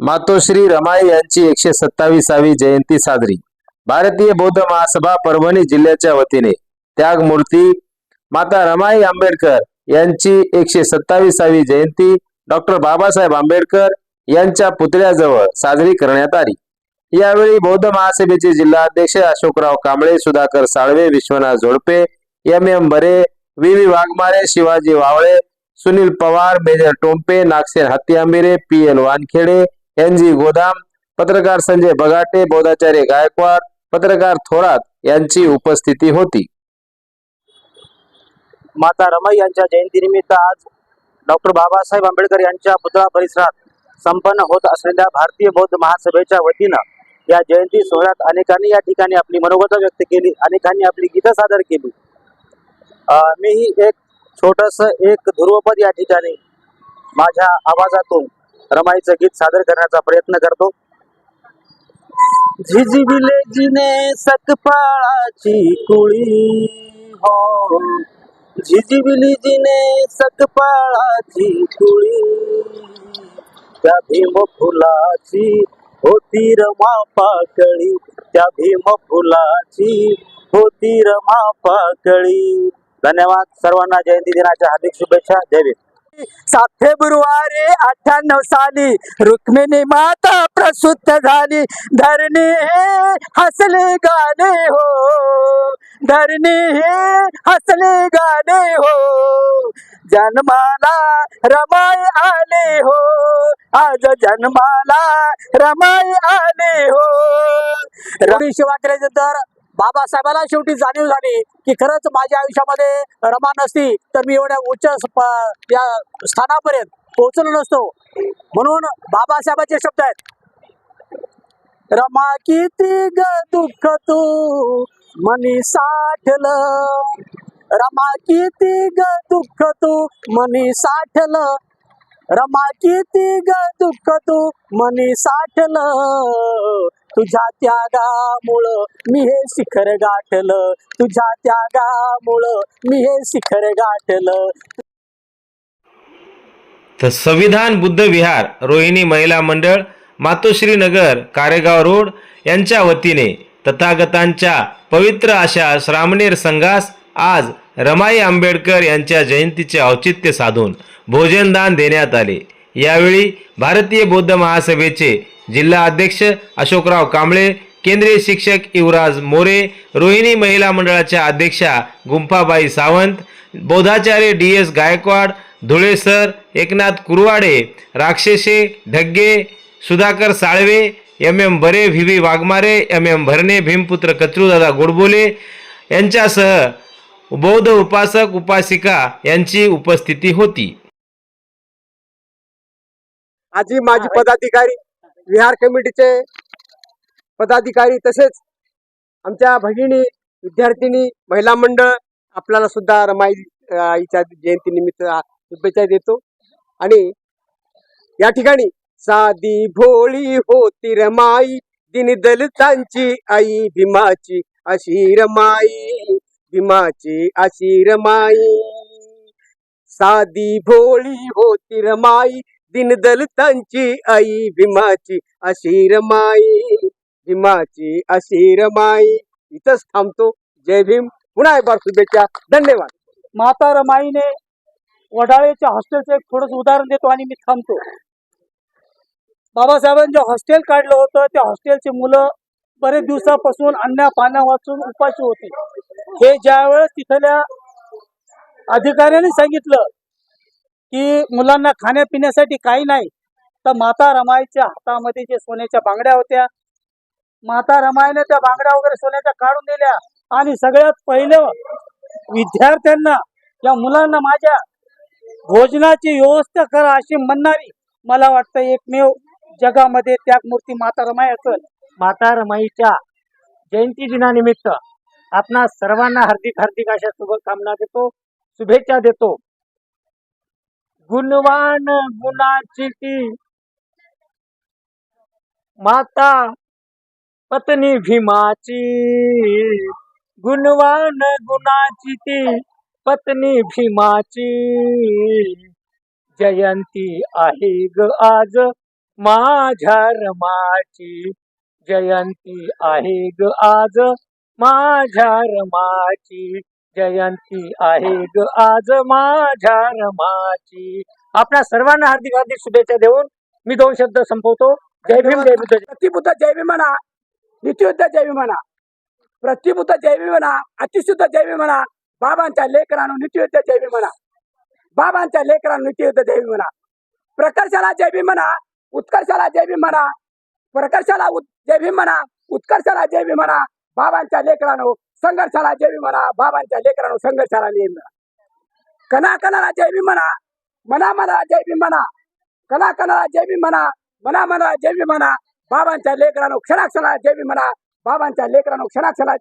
मातोश्री रमाई यांची एकशे सत्तावीसावी जयंती साजरी. भारतीय बौद्ध महासभा परभणी जिल्ह्याच्या वतीने त्यागमूर्ती माता रमाई आंबेडकर यांची एकशे सत्तावीसावी जयंती डॉक्टर बाबासाहेब आंबेडकर यांच्या पुतळ्याजवळ साजरी करण्यात आली. यावेळी बौद्ध महासभेचे जिल्हाध्यक्ष Ashokrao Kamble Sudhakar Salve Vishwanath Zodpe M M Bare V V Waghmare Shivaji Wavale Sunil Pawar major Tompe Nagsen Hatti P L Wankhede N G Godam पत्रकार संजय बगाटे बोधाचार्य गायकवाड पत्रकार थोरात यांची उपस्थिती होती. माता रमाई यांच्या जयंतीनिमित्त आज डॉक्टर बाबासाहेब आंबेडकर यांच्या पुतळा परिसरात संपन्न होत असलेल्या भारतीय बौद्ध महासभेच्या वतीनं या जयंती सोहळ्यात अनेकांनी या ठिकाणी आपली मनोगत व्यक्त केली अनेकांनी आपली गीतं सादर केली. मीही एक छोटस एक ध्रुवपद या ठिकाणी माझ्या आवाजातून रमाईचं गीत सादर करण्याचा प्रयत्न करतो. झिजविले जिने सकपाळाची कुळी हो. झिजविली जिने सकपाळाची कुळी. त्या भीम फुलाची होती रमा पाकळी. त्या भीम फुलाची होती रमा पाकळी. धन्यवाद सर्वांना. जयंती दिनाच्या हार्दिक शुभेच्छा. जय सात फेब्रुवारी अठ्ठ्याण्णव साली रुक्मिणी माता प्रसुद्ध झाली. धरणी हे हसले गाणे हो. धरणी हे हसले गाणे हो. जन्माला रमाय आले हो. आज जन्माला रमाई आले हो. रवी शिवाकरे तर बाबासाहेबाला शेवटी जाणीव झाली की खरंच माझ्या आयुष्यामध्ये रमा नसती तर मी एवढ्या उच्च या स्थानापर्यंत पोहोचलो नसतो. म्हणून बाबासाहेबाचे शब्द आहेत रमा किती ग दुःख तू मनी साठल. रमा किती ग दुःख तू मनी साठल. रमा किती ग दुःख तू मनी साठल. तुझ्या त्यागामुळं मी हे शिखर गाठलं. तुझ्या त्यागामुळं मी हे शिखर गाठलं. तर संविधान बुद्ध विहार रोहिणी महिला मंडळ मातोश्री नगर कारेगाव रोड यांच्या वतीने तथागतांच्या पवित्र अशा श्रामणेर संघास आज रमाई आंबेडकर यांच्या जयंतीचे औचित्य साधून भोजनदान देण्यात आले. यावेळी भारतीय बौद्ध महासभेचे जिल्हा अध्यक्ष अशोकराव कांबळे केंद्रीय शिक्षक युवराज मोरे रोहिणी महिला मंडळाच्या अध्यक्षा Gunfabai Sawant बौद्धाचार्य D S Gaikwad Dhule sir Eknath Kurwade Rakshase Dhagge Sudhakar Salve M M Bare V V Waghmare M M Bharne भीमपुत्र Kachrudada Godbole यांच्यासह बौद्ध उपासक उपासिका यांची उपस्थिती होती. आजी माजी पदाधिकारी विहार कमिटीचे पदाधिकारी तसेच आमच्या भगिनी विद्यार्थिनी महिला मंडळ आपल्याला सुद्धा रमाई आईच्या जयंतीनिमित्त शुभेच्छा देतो. आणि या ठिकाणी साधी भोळी होती रमाई दिन दलितांची आई भीमाची अशी रमाई भीमाची अशी रमाई. साधी भोळी होती रमाई दिनदलितांची आई भीमाची अशी रमाई भीमाची अशी रमाई इथंच थांबतो. जय भीम. पुन्हा एक बार शुभेच्छा. धन्यवाद. माता रमाईने वडाळेच्या हॉस्टेलचं एक थोडंसं उदाहरण देतो आणि मी थांबतो. बाबासाहेबांनी जे हॉस्टेल काढलं होतं त्या हॉस्टेलची मुलं बरेच दिवसापासून अन्ना पाण्या वाचून उपाशी होती. हे ज्यावेळेस तिथल्या अधिकाऱ्यांनी सांगितलं की मुलांना खाण्यापिण्यासाठी काही नाही. तर माता रमाईच्या हातामध्ये जे सोन्याच्या बांगड्या होत्या माता रमाईने त्या बांगड्या वगैरे सोन्याच्या काढून दिल्या आणि सगळ्यात पहिलं विद्यार्थ्यांना या मुलांना माझ्या भोजनाची व्यवस्था करा अशी म्हणणारी मला वाटतं एकमेव जगामध्ये त्यागमूर्ती माता रमाई असेल. माता रमाईच्या जयंती दिनानिमित्त आपणा सर्वांना हार्दिक हार्दिक अशा शुभकामना देतो शुभेच्छा देतो. गुणवान गुणाची ती. माता पत्नी भीमाची. गुणवान गुणाची ती पत्नी भीमाची. जयंती आहे ग आज माझ्या रमाची. जयंती आहे ग आज माझ्या रमाची. जयंती आहे ग. आज माझ्या रमाची. आपल्या सर्वांना हार्दिक हार्दिक शुभेच्छा देऊन मी दोन शब्द संपवतो. जय भीम जय बुद्ध प्रतिबुद्ध जैवी म्हणा नित्युद्ध जैवी म्हणा प्रतिबुद्ध जैवी म्हणा अतिशुद्ध जैवी म्हणा बाबांच्या लेकरांनो नित्ययुद्ध जैवी म्हणा बाबांच्या लेकरांनो नित्ययुद्ध जैवी म्हणा प्रकर्षाला जैवी म्हणा उत्कर्षाला जैवी म्हणा प्रकर्षाला जय जैवी म्हणा उत्कर्षाला जैवी म्हणा बाबांच्या लेकरांनो संघर्षाला जैवी म्हणा बाबांच्या लेकरांनो संघर्षाला नेम म्हणा कणा कणाला जैवी म्हणा मना मनाला जैवी म्हणा कणा कणाला जैवी म्हणा मना मनाला जैवी म्हणा बाबांच्या लेकरांनो क्षणाक्षणाला जैवी म्हणा बाबांच्या लेकरांनो क्षणाक्षणाला